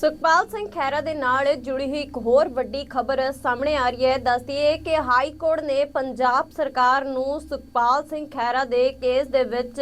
ਸੁਖਪਾਲ ਸਿੰਘ ਖਹਿਰਾ ਦੇ ਨਾਲ ਜੁੜੀ ਹੋਈ ਇੱਕ ਹੋਰ ਵੱਡੀ ਖਬਰ ਸਾਹਮਣੇ ਆ ਰਹੀ ਹੈ। ਦੱਸਦੀ ਹੈ ਕਿ ਹਾਈ ਕੋਰਟ ਨੇ ਪੰਜਾਬ ਸਰਕਾਰ ਨੂੰ ਸੁਖਪਾਲ ਸਿੰਘ ਖਹਿਰਾ ਦੇ ਕੇਸ ਦੇ ਵਿੱਚ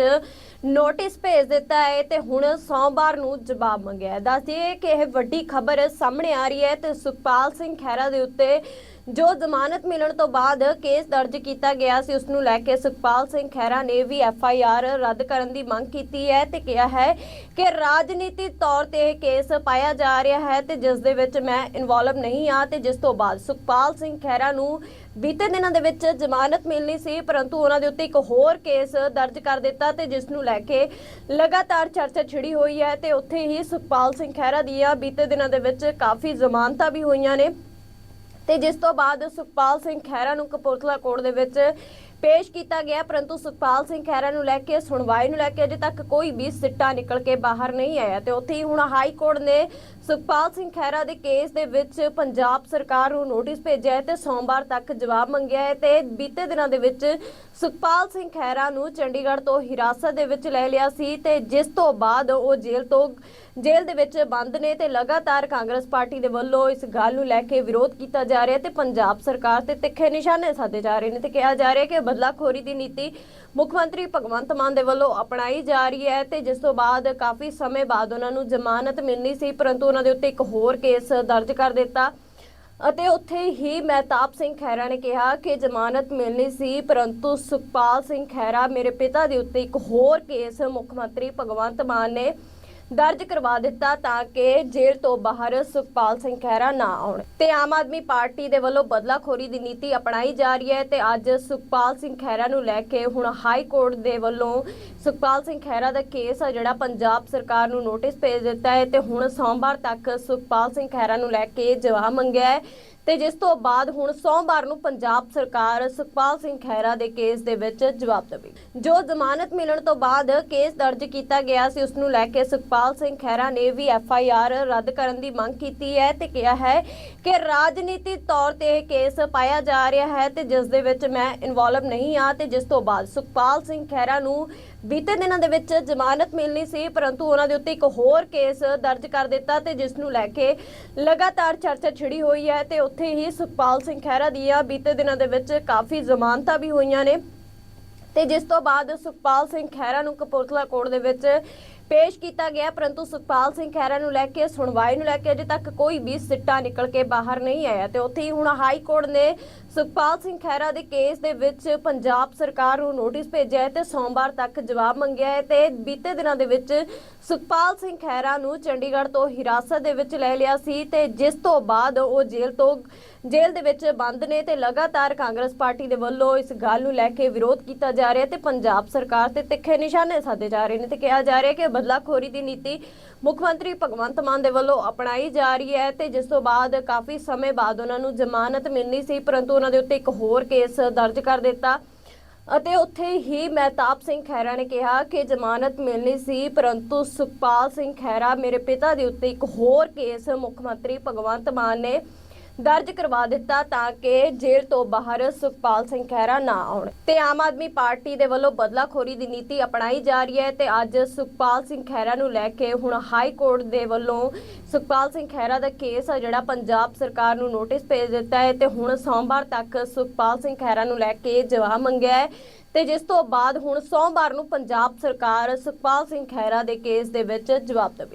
ਨੋਟਿਸ ਭੇਜ ਦਿੱਤਾ ਹੈ ਤੇ ਹੁਣ ਸੋਮਵਾਰ ਨੂੰ ਜਵਾਬ ਮੰਗਿਆ ਹੈ। ਦੱਸਦੀ ਹੈ ਕਿ ਇਹ ਵੱਡੀ ਖਬਰ ਸਾਹਮਣੇ ਆ ਰਹੀ ਹੈ ਤੇ ਸੁਖਪਾਲ ਸਿੰਘ ਖਹਿਰਾ ਦੇ ਉੱਤੇ ਜੋ ਜ਼ਮਾਨਤ ਮਿਲਣ ਤੋਂ ਬਾਅਦ ਕੇਸ ਦਰਜ ਕੀਤਾ ਗਿਆ ਸੀ, ਉਸ ਨੂੰ ਲੈ ਕੇ ਸੁਖਪਾਲ ਸਿੰਘ ਖਹਿਰਾ ਨੇ ਵੀ ਐਫ ਆਈ ਆਰ ਰੱਦ ਕਰਨ ਦੀ ਮੰਗ ਕੀਤੀ ਹੈ ਤੇ ਕਿਹਾ ਹੈ ਕਿ ਰਾਜਨੀਤੀ ਤੌਰ ਤੇ ਇਹ ਕੇਸ ਪਾਇਆ ਜਾ ਰਿਹਾ ਹੈ ਤੇ ਜਿਸ ਦੇ ਵਿੱਚ ਮੈਂ ਇਨਵੋਲਵ ਨਹੀਂ ਆ ਤੇ ਜਿਸ ਤੋਂ ਬਾਅਦ ਸੁਖਪਾਲ ਸਿੰਘ ਖਹਿਰਾ ਨੂੰ ਬੀਤੇ ਦਿਨਾਂ ਦੇ ਵਿੱਚ ਜ਼ਮਾਨਤ ਮਿਲਣੀ ਸੀ, ਪਰੰਤੂ ਉਹਨਾਂ ਦੇ ਉੱਤੇ ਇੱਕ ਹੋਰ ਕੇਸ ਦਰਜ ਕਰ ਦਿੱਤਾ ਤੇ ਜਿਸ ਨੂੰ ਲੈ ਕੇ ਲਗਾਤਾਰ ਚਰਚਾ ਛਿੜੀ ਹੋਈ ਹੈ ਤੇ ਉੱਥੇ ਹੀ ਸੁਖਪਾਲ ਸਿੰਘ ਖਹਿਰਾ ਦੀਆਂ ਬੀਤੇ ਦਿਨਾਂ ਦੇ ਵਿੱਚ ਕਾਫੀ ਜ਼ਮਾਨਤਾਂ ਵੀ ਹੋਈਆਂ ਨੇ ਤੇ ਜਿਸ ਤੋਂ ਬਾਅਦ ਸੁਖਪਾਲ ਸਿੰਘ ਖਹਿਰਾ ਨੂੰ ਕਪੂਰਥਲਾ ਕੋਰਟ ਦੇ ਵਿੱਚ ਪੇਸ਼ ਕੀਤਾ ਗਿਆ, ਪਰੰਤੂ ਸੁਖਪਾਲ ਸਿੰਘ ਖਹਿਰਾ ਨੂੰ ਲੈ ਕੇ, ਸੁਣਵਾਈ ਨੂੰ ਲੈ ਕੇ ਅਜੇ ਤੱਕ ਕੋਈ ਵੀ ਸਿੱਟਾ ਨਿਕਲ ਕੇ ਬਾਹਰ ਨਹੀਂ ਆਇਆ। ਤੇ ਉੱਥੇ ਹੀ ਹੁਣ ਹਾਈ ਕੋਰਟ ਨੇ ਸੁਖਪਾਲ ਸਿੰਘ ਖਹਿਰਾ ਦੇ ਕੇਸ ਦੇ ਵਿੱਚ ਪੰਜਾਬ ਸਰਕਾਰ ਨੂੰ ਨੋਟਿਸ ਭੇਜਿਆ ਹੈ ਤੇ ਸੋਮਵਾਰ ਤੱਕ ਜਵਾਬ ਮੰਗਿਆ ਹੈ ਤੇ ਬੀਤੇ ਦਿਨਾਂ ਦੇ ਵਿੱਚ ਸੁਖਪਾਲ ਸਿੰਘ ਖਹਿਰਾ ਨੂੰ ਚੰਡੀਗੜ੍ਹ ਤੋਂ ਹਿਰਾਸਤ ਦੇ ਵਿੱਚ ਲੈ ਲਿਆ ਸੀ ਤੇ ਜਿਸ ਤੋਂ ਬਾਅਦ ਉਹ ਜੇਲ੍ਹ ਤੋਂ, ਜੇਲ੍ਹ ਦੇ ਵਿੱਚ ਬੰਦ ਨੇ ਤੇ ਲਗਾਤਾਰ ਕਾਂਗਰਸ ਪਾਰਟੀ ਦੇ ਵੱਲੋਂ ਇਸ ਗੱਲ ਨੂੰ ਲੈ ਕੇ ਵਿਰੋਧ ਕੀਤਾ ਜਾ ਰਿਹਾ ਤੇ ਪੰਜਾਬ ਸਰਕਾਰ ਤੇ ਤਿੱਖੇ ਨਿਸ਼ਾਨੇ ਸਾਧੇ ਜਾ ਰਹੇ ਨੇ ਤੇ ਕਿਹਾ ਜਾ ਰਿਹਾ ਕਿ ਬਦਲਾਖੋਰੀ ਦੀ ਨੀਤੀ ਮੁੱਖ ਮੰਤਰੀ ਭਗਵੰਤ ਮਾਨ ਦੇ ਵੱਲੋਂ ਅਪਣਾਈ ਜਾ ਰਹੀ ਹੈ ਤੇ ਜਿਸ ਤੋਂ ਬਾਅਦ ਕਾਫੀ ਸਮੇਂ ਬਾਅਦ ਉਹਨਾਂ ਨੂੰ ਜ਼ਮਾਨਤ ਮਿਲਣੀ ਸੀ, ਪਰੰਤੂ ਉਹਨਾਂ ਦੇ ਉੱਤੇ ਇੱਕ ਹੋਰ ਕੇਸ ਦਰਜ ਕਰ ਦਿੱਤਾ। ਅਤੇ ਉੱਥੇ ਹੀ ਮਹਿਤਾਬ ਸਿੰਘ ਖਹਿਰਾ ਨੇ ਕਿਹਾ ਕਿ ਜ਼ਮਾਨਤ ਮਿਲਣੀ ਸੀ, ਪਰੰਤੂ ਸੁਖਪਾਲ ਸਿੰਘ ਖਹਿਰਾ ਮੇਰੇ ਪਿਤਾ ਦੇ ਉੱਤੇ ਇੱਕ ਹੋਰ ਕੇਸ ਮੁੱਖ ਮੰਤਰੀ ਭਗਵੰਤ ਮਾਨ ਨੇ ਦਰਜ ਕਰਵਾ ਦਿੱਤਾ ਤਾਂ ਕਿ ਜੇਲ੍ਹ ਤੋਂ ਬਾਹਰ ਸੁਖਪਾਲ ਸਿੰਘ ਖਹਿਰਾ ਨਾ ਆਉਣ। ਤੇ ਆਮ ਆਦਮੀ ਪਾਰਟੀ ਦੇ ਵੱਲੋਂ ਬਦਲਾਖੋਰੀ ਦੀ ਨੀਤੀ ਅਪਣਾਈ ਜਾ ਰਹੀ ਹੈ ਤੇ ਅੱਜ ਸੁਖਪਾਲ ਸਿੰਘ ਖਹਿਰਾ ਨੂੰ ਲੈ ਕੇ ਹੁਣ ਹਾਈ ਕੋਰਟ ਦੇ ਵੱਲੋਂ ਸੁਖਪਾਲ ਸਿੰਘ ਖਹਿਰਾ ਦਾ ਕੇਸ ਆ ਜਿਹੜਾ ਪੰਜਾਬ ਸਰਕਾਰ ਨੂੰ ਨੋਟਿਸ ਭੇਜ ਦਿੱਤਾ ਹੈ ਤੇ ਹੁਣ ਸੋਮਵਾਰ ਤੱਕ ਸੁਖਪਾਲ ਸਿੰਘ ਖਹਿਰਾ ਨੂੰ ਲੈ ਕੇ ਜਵਾਬ ਮੰਗਿਆ ਹੈ। ਤੇ ਜਿਸ ਤੋਂ ਬਾਅਦ ਹੁਣ ਸੋਮਵਾਰ ਨੂੰ ਪੰਜਾਬ ਸਰਕਾਰ ਸੁਖਪਾਲ ਸਿੰਘ ਖਹਿਰਾ ਦੇ ਕੇਸ ਦੇ ਵਿੱਚ ਜਵਾਬ ਦੇਵੇਗੀ। ਜੋ ਜ਼ਮਾਨਤ ਮਿਲਣ ਤੋਂ ਬਾਅਦ ਕੇਸ ਦਰਜ ਕੀਤਾ ਗਿਆ ਸੀ, ਉਸ ਨੂੰ ਲੈ ਕੇ ਸੁਖਪਾਲ ਸਿੰਘ ਖਹਿਰਾ ਨੇ ਵੀ ਐਫ ਆਈ ਆਰ ਰੱਦ ਕਰਨ ਦੀ ਮੰਗ ਕੀਤੀ ਹੈ ਤੇ ਕਿਹਾ ਹੈ ਕਿ ਰਾਜਨੀਤੀ ਤੌਰ ਤੇ ਇਹ ਕੇਸ ਪਾਇਆ ਜਾ ਰਿਹਾ ਹੈ ਤੇ ਜਿਸ ਦੇ ਵਿੱਚ ਮੈਂ ਇਨਵੋਲਵ ਨਹੀਂ ਆ ਤੇ ਜਿਸ ਤੋਂ ਬਾਅਦ ਸੁਖਪਾਲ ਸਿੰਘ ਖਹਿਰਾ ਨੂੰ ਬੀਤੇ ਦਿਨਾਂ ਦੇ ਵਿੱਚ ਜ਼ਮਾਨਤ ਮਿਲਣੀ ਸੀ, ਪਰੰਤੂ ਉਹਨਾਂ ਦੇ ਉੱਤੇ ਇੱਕ ਹੋਰ ਕੇਸ ਦਰਜ ਕਰ ਦਿੱਤਾ ਤੇ ਜਿਸ ਨੂੰ ਲੈ ਕੇ ਲਗਾਤਾਰ ਚਰਚਾ ਛਿੜੀ ਹੋਈ ਹੈ ਤੇ ਉੱਥੇ ਹੀ ਸੁਖਪਾਲ ਸਿੰਘ ਖਹਿਰਾ ਦੀਆਂ ਬੀਤੇ ਦਿਨਾਂ ਦੇ ਵਿੱਚ ਕਾਫੀ ਜ਼ਮਾਨਤਾਂ ਵੀ ਹੋਈਆਂ ਨੇ। ਤੇ ਜਿਸ ਤੋਂ ਬਾਅਦ ਸੁਖਪਾਲ ਸਿੰਘ ਖਹਿਰਾ ਨੂੰ ਕਪੂਰਥਲਾ ਕੋਰਟ ਦੇ ਵਿੱਚ ਪੇਸ਼ ਕੀਤਾ ਗਿਆ, ਪਰੰਤੂ ਸੁਖਪਾਲ ਸਿੰਘ ਖਹਿਰਾ ਨੂੰ ਲੈ ਕੇ, ਸੁਣਵਾਈ ਨੂੰ ਲੈ ਕੇ ਅਜੇ ਤੱਕ ਕੋਈ ਵੀ ਸਿੱਟਾ ਨਿਕਲ ਕੇ ਬਾਹਰ ਨਹੀਂ ਆਇਆ ਤੇ ਉੱਥੇ ਹੀ ਹੁਣ ਹਾਈ ਕੋਰਟ ਨੇ ਸੁਖਪਾਲ ਸਿੰਘ ਖਹਿਰਾ ਦੇ ਕੇਸ ਦੇ ਵਿੱਚ ਪੰਜਾਬ ਸਰਕਾਰ ਨੂੰ ਨੋਟਿਸ ਭੇਜਿਆ ਹੈ ਤੇ ਸੋਮਵਾਰ ਤੱਕ ਜਵਾਬ ਮੰਗਿਆ ਹੈ ਤੇ ਬੀਤੇ ਦਿਨਾਂ ਦੇ ਵਿੱਚ ਸੁਖਪਾਲ ਸਿੰਘ ਖਹਿਰਾ ਨੂੰ ਚੰਡੀਗੜ੍ਹ ਤੋਂ ਹਿਰਾਸਤ ਦੇ ਵਿੱਚ ਲੈ ਲਿਆ ਸੀ ਤੇ ਜਿਸ ਤੋਂ ਬਾਅਦ ਉਹ ਜੇਲ੍ਹ ਤੋਂ, ਜੇਲ੍ਹ ਦੇ ਵਿੱਚ ਬੰਦ ਨੇ ਤੇ ਲਗਾਤਾਰ ਕਾਂਗਰਸ ਪਾਰਟੀ ਦੇ ਵੱਲੋਂ ਇਸ ਗੱਲ ਨੂੰ ਲੈ ਕੇ ਵਿਰੋਧ ਕੀਤਾ ਜਾ ਰਿਹਾ ਤੇ ਪੰਜਾਬ ਸਰਕਾਰ ਤੇ ਤਿੱਖੇ ਨਿਸ਼ਾਨੇ ਸਾਧੇ ਜਾ ਰਹੇ ਨੇ ਤੇ ਕਿਹਾ ਜਾ ਰਿਹਾ ਕਿ ਬਦਲਾਖੋਰੀ ਦੀ ਨੀਤੀ ਮੁੱਖ ਮੰਤਰੀ ਭਗਵੰਤ ਮਾਨ ਦੇ ਵੱਲੋਂ ਅਪਣਾਈ ਜਾ ਰਹੀ ਹੈ ਤੇ ਜਿਸ ਤੋਂ ਬਾਅਦ ਕਾਫੀ ਸਮੇਂ ਬਾਅਦ ਉਹਨਾਂ ਨੂੰ ਜ਼ਮਾਨਤ ਮਿਲਣੀ ਸੀ, ਪਰੰਤੂ ਉਹਨਾਂ ਦੇ ਉੱਤੇ ਇੱਕ ਹੋਰ ਕੇਸ ਦਰਜ ਕਰ ਦਿੱਤਾ। ਅਤੇ ਉੱਥੇ ਹੀ ਮਹਿਤਾਬ ਸਿੰਘ ਖਹਿਰਾ ਨੇ ਕਿਹਾ ਕਿ ਜ਼ਮਾਨਤ ਮਿਲਣੀ ਸੀ, ਪਰੰਤੂ ਸੁਖਪਾਲ ਸਿੰਘ ਖਹਿਰਾ, ਮੇਰੇ ਪਿਤਾ ਦੇ ਉੱਤੇ ਇੱਕ ਹੋਰ ਕੇਸ ਮੁੱਖ ਮੰਤਰੀ ਭਗਵੰਤ ਮਾਨ ਨੇ ਦਰਜ ਕਰਵਾ ਦਿੱਤਾ ਤਾਂ ਕਿ ਜੇਲ੍ਹ ਤੋਂ ਬਾਹਰ ਸੁਖਪਾਲ ਸਿੰਘ ਖਹਿਰਾ ਨਾ ਆਉਣ। ਤੇ ਆਮ ਆਦਮੀ ਪਾਰਟੀ ਦੇ ਵੱਲੋਂ ਬਦਲਾਖੋਰੀ ਦੀ ਨੀਤੀ ਅਪਣਾਈ ਜਾ ਰਹੀ ਹੈ ਤੇ ਅੱਜ ਸੁਖਪਾਲ ਸਿੰਘ ਖਹਿਰਾ ਨੂੰ ਲੈ ਕੇ ਹੁਣ ਹਾਈ ਕੋਰਟ ਦੇ ਵੱਲੋਂ ਸੁਖਪਾਲ ਸਿੰਘ ਖਹਿਰਾ ਦਾ ਕੇਸ ਆ ਜਿਹੜਾ ਪੰਜਾਬ ਸਰਕਾਰ ਨੂੰ ਨੋਟਿਸ ਭੇਜ ਦਿੱਤਾ ਹੈ ਤੇ ਹੁਣ ਸੋਮਵਾਰ ਤੱਕ ਸੁਖਪਾਲ ਸਿੰਘ ਖਹਿਰਾ ਨੂੰ ਲੈ ਕੇ ਜਵਾਬ ਮੰਗਿਆ ਹੈ। ਤੇ ਜਿਸ ਤੋਂ ਬਾਅਦ ਹੁਣ ਸੋਮਵਾਰ ਨੂੰ ਪੰਜਾਬ ਸਰਕਾਰ ਸੁਖਪਾਲ ਸਿੰਘ ਖਹਿਰਾ ਦੇ ਕੇਸ ਦੇ ਵਿੱਚ ਜਵਾਬ ਦੇਵੇਗੀ